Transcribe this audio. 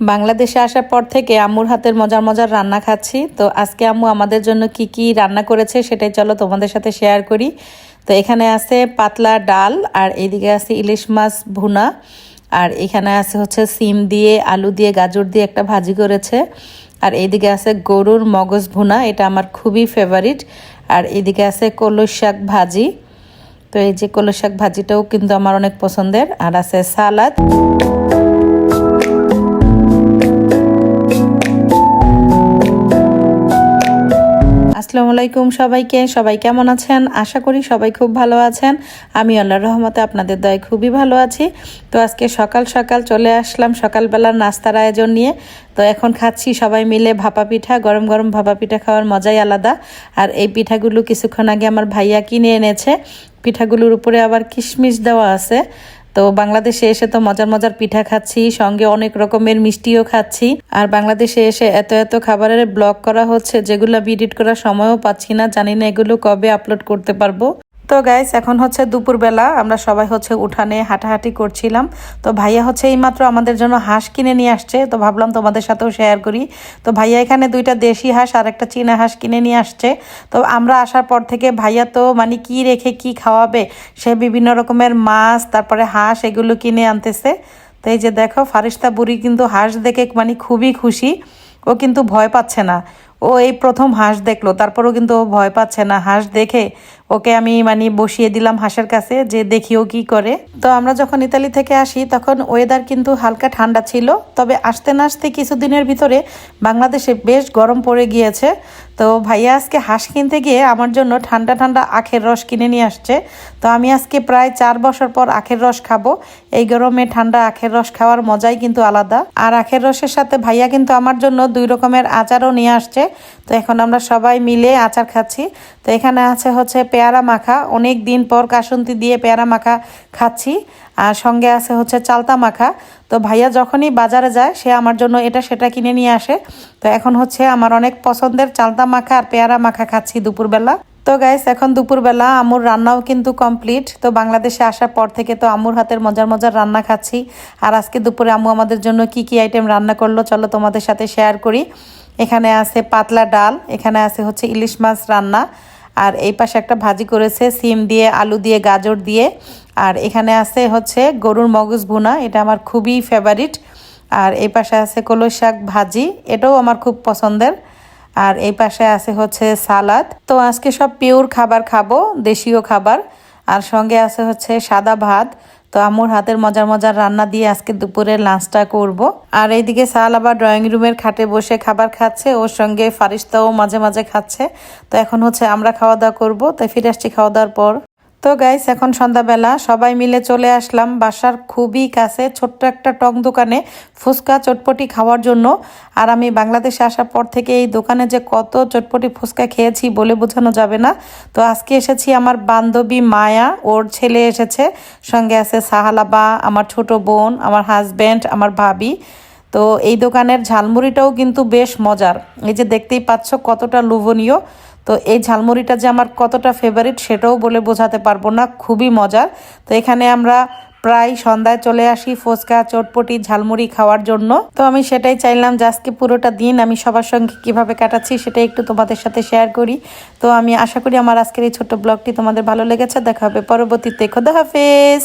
বাংলাদেশে আসার পর থেকে আম্মুর হাতের মজার মজার রান্না খাচ্ছি। তো আজকে আম্মু আমাদের জন্য কি কি রান্না করেছে সেটাই চলো তোমাদের সাথে শেয়ার করি। তো এখানে আছে পাতলা ডাল আর এইদিকে আছে ইলিশ মাছ ভুনা। আর এখানে আছে হচ্ছে সিম দিয়ে, আলু দিয়ে, গাজর দিয়ে একটা ভাজি করেছে। আর এইদিকে আছে গরুর মগজ ভুনা, এটা আমার খুবই ফেভারিট আর এইদিকে আছে কলস শাক ভাজি। তো এই যে কলস শাক ভাজিটাও কিন্তু আমার অনেক পছন্দের। আর আছে সালাদ। আসসালামু আলাইকুম সবাইকে। সবাই কেমন আছেন? আশা করি সবাই খুব ভালো আছেন। আমি আল্লাহর রহমতে আপনাদের দয় খুবই ভালো আছি। তো আজকে সকাল সকাল চলে আসলাম সকালবেলার নাস্তার আয়োজন নিয়ে। তো এখন খাচ্ছি সবাই মিলে ভাপা পিঠা, গরম গরম ভাপা পিঠা খাওয়ার মজাই আলাদা। আর এই পিঠাগুলো কিছুক্ষণ আগে আমার ভাইয়া কিনে এনেছে। পিঠাগুলোর উপরে আবার কিশমিশ দেওয়া আছে। তো বাংলাদেশে এসে তো মজার মজার পিঠা খাচ্ছি, সঙ্গে অনেক রকমের মিষ্টিও খাচ্ছি। আর বাংলাদেশে এসে এত এত খাবারের ব্লগ করা হচ্ছে, যেগুলো বিডিট করার সময়ও পাচ্ছি না, জানি না এগুলো কবে আপলোড করতে পারব। তো গাইস এখন হচ্ছে দুপুরবেলা, আমরা সবাই হচ্ছে উঠানে হাঁটাহাঁটি করছিলাম। তো ভাইয়া হচ্ছে এইমাত্র আমাদের জন্য হাঁস কিনে নিয়ে আসছে, তো ভাবলাম তোমাদের সাথেও শেয়ার করি। তো ভাইয়া এখানে দুইটা দেশি হাঁস আর একটা চীনা হাঁস কিনে নিয়ে আসছে। তো আমরা আসার পর থেকে ভাইয়া তো মানে কি রেখে কি খাওয়াবে, সে বিভিন্ন রকমের মাছ, তারপরে হাঁস এগুলো কিনে আনতেছে। তো এই যে দেখো, ফারিস্তা বুড়ি কিন্তু হাঁস দেখে মানে খুবই খুশি। ও কিন্তু ভয় পাচ্ছে না। ও এই প্রথম হাঁস দেখল, তারপরও কিন্তু ও ভয় পাচ্ছে না। হাঁস দেখে ওকে আমি মানে বসিয়ে দিলাম হাঁসের কাছে যে দেখি ও কি করে। তো আমরা যখন ইতালি থেকে আসি, তখন ওয়েদার কিন্তু হালকা ঠান্ডা ছিল। তবে আসতে না আসতে কিছুদিনের ভিতরে বাংলাদেশে বেশ গরম পড়ে গিয়েছে। তো ভাইয়া আজকে হাঁস কিনতে গিয়ে আমার জন্য ঠান্ডা ঠান্ডা আখের রস কিনে নিয়ে আসছে। তো আমি আজকে প্রায় চার বছর পর আখের রস খাব। এই গরমে ঠান্ডা আখের রস খাওয়ার মজাই কিন্তু আলাদা। আর আখের রসের সাথে ভাইয়া কিন্তু আমার জন্য দুই রকমের আচারও নিয়ে আসছে। তো এখন আমরা সবাই মিলে আচার খাচ্ছি। তো এখানে আছে হচ্ছে পেয়ারা মাখা। অনেক দিন পর কাসন্তি দিয়ে পেয়ারা মাখা খাচ্ছি। আর সঙ্গে আছে হচ্ছে চালতা মাখা। তো ভাইয়া যখনই বাজারে যায়, সে আমার জন্য এটা সেটা কিনে নিয়ে আসে। তো এখন হচ্ছে আমার অনেক পছন্দের চালতা মাখা আর পেয়ারা মাখা খাচ্ছি দুপুরবেলা। তো গাইস এখন দুপুরবেলা আমুর রান্নাও কিন্তু কমপ্লিট তো বাংলাদেশে আসার পর থেকে তো আমুর হাতের মজার মজার রান্না খাচ্ছি। আর আজকে দুপুরে আম্মু আমাদের জন্য কি কি আইটেম রান্না করল, চলো তোমাদের সাথে শেয়ার করি। এখানে আছে পাতলা ডাল, এখানে আছে হচ্ছে ইলিশ মাছ রান্না। আর এই পাশে একটা ভাজি করেছে, সিম দিয়ে, আলু দিয়ে, গাজর দিয়ে। আর এখানে আছে হচ্ছে গরুর মগজ ভুনা, এটা আমার খুবই ফেভারিট আর এই পাশে আছে কলই শাক ভাজি, এটাও আমার খুব পছন্দের। আর এই পাশে আছে হচ্ছে সালাদ। তো আজকে সব পিওর খাবার খাব, দেশীয় খাবার। আর সঙ্গে আছে হচ্ছে সাদা ভাত। তো আম্মুর হাতের মজার মজার রান্না দিয়ে আজকে দুপুরের লাঞ্চটা করব। আর এইদিকে সাল আবার ড্রয়িং রুমের খাটে বসে খাবার খাচ্ছে, ওর সঙ্গে ফারিস্তাও মাঝে মাঝে খাচ্ছে। তো এখন হচ্ছে আমরা খাওয়া দাওয়া করব। তাই ফিরে আসছি খাওয়া দাওয়ার পর। তো গাইস এখন সন্ধ্যাবেলা। সবাই মিলে চলে আসলাম বাসার খুবই কাছে, ছোট্ট একটা টং দোকানে ফুচকা চটপটি খাওয়ার জন্য। আর আমি বাংলাদেশে আসার পর থেকে এই দোকানে যে কত চটপটি ফুচকা খেয়েছি বলে বোঝানো যাবে না। তো আজকে এসেছি আমার বান্ধবী মায়া, ওর ছেলে এসেছে। সঙ্গে আছে সাহালাবা, আমার ছোট বোন, আমার হাজব্যান্ড আমার ভাবি। তো এই দোকানের ঝালমুড়িটাও কিন্তু বেশ মজার। এই যে দেখতেই পাচ্ছ কতটা লোভনীয়। তো এই ঝালমুড়িটা যে আমার কতটা ফেভারিট সেটাও বলে বোঝাতে পারব না, খুবই মজার। তো এখানে আমরা প্রায় সন্ধ্যায় চলে আসি ফুচকা, চটপটি, ঝালমুড়ি খাওয়ার জন্য। তো আমি সেটাই চাইলাম যে আজকে পুরোটা দিন আমি সবার সঙ্গে কীভাবে কাটাচ্ছি সেটাই একটু তোমাদের সাথে শেয়ার করি। তো আমি আশা করি আমার আজকের এই ছোট্ট ব্লগটি তোমাদের ভালো লেগেছে। দেখা হবে পরবর্তীতে। খোদা হাফেজ!